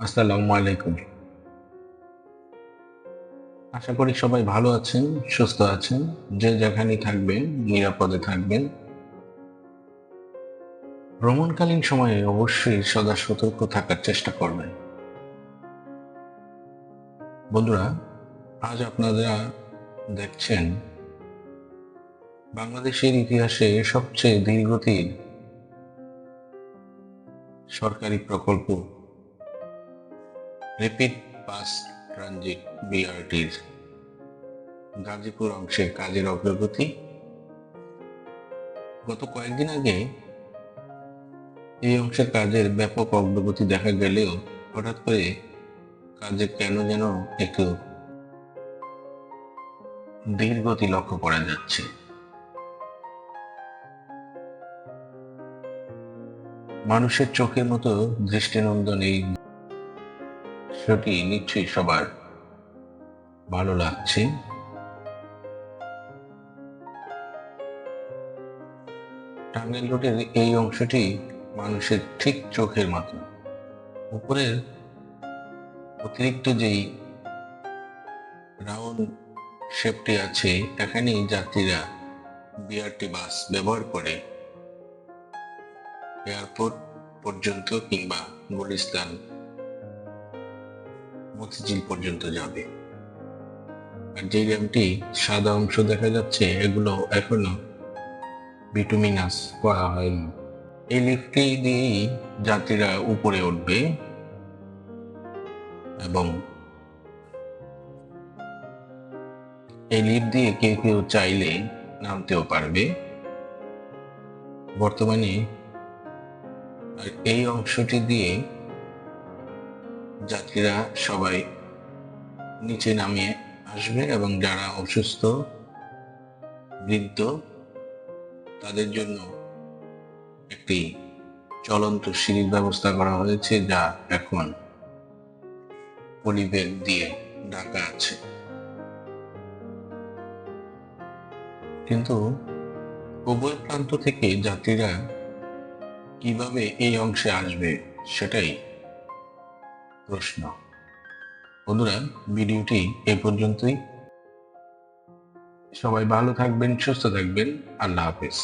আসসালামু আলাইকুম আশা করি সবাই ভালো আছেন, সুস্থ আছেন, যে যেখানে থাকবেন, নিরাপদে থাকবেন। ভ্রমণকালীন সময়ে অবশ্যই সদা সতর্ক থাকার চেষ্টা করবেন। বন্ধুরা, আজ আপনারা দেখছেন বাংলাদেশের ইতিহাসে সবচেয়ে দীর্ঘতির সরকারি প্রকল্প রেপিড বাস ট্রানজিট বিআরটির গাজীপুর অংশের কাজের অগ্রগতি। গত কয়েকদিন আগে এই অংশের কাজের ব্যাপক অগ্রগতি দেখা গেলেও হঠাৎ করে কাজে কেন যেন একটু ধীরগতি লক্ষ্য করা যাচ্ছে। মানুষের চোখের মতো দৃষ্টিনন্দন এই সেটি নিশ্চয়ই সবার ভালো লাগছে। টাঙ্গাইল রোডের এই অংশটি মানুষের ঠিক চোখের মতো। উপরের অতিরিক্ত যেই রাউন্ড শেপটি আছে, এখানেই যাত্রীরা বিআরটি বাস ব্যবহার করে। এয়ারপোর্ট পর্যন্ত কিংবা গুলিস্তান মতিঝিল পর্যন্ত যাবে। আর যে র্যামটি সাদা অংশ দেখা যাচ্ছে, এগুলো এখনও বিটুমিনাস করা হয়নি। এই লিফটটি দিয়েই যাত্রীরা উপরে উঠবে এবং এই লিফট দিয়ে কেউ কেউ চাইলে নামতেও পারবে। বর্তমানে এই অংশটি দিয়ে যাত্রীরা সবাই নিচে নামিয়ে আসবে এবং যারা অসুস্থ, বৃদ্ধ, তাদের জন্য একটি চলন্ত সিঁড়ির ব্যবস্থা করা হয়েছে যা এখন পরিবেগ দিয়ে ঢাকা আছে। কিন্তু উভয় প্রান্ত থেকে যাত্রীরা কীভাবে এই অংশে আসবে সেটাই প্রশ্ন। বন্ধুরা ভিডিওটি এ পর্যন্তই। সবাই ভালো থাকবেন সুস্থ থাকবেন। আল্লাহ হাফেজ।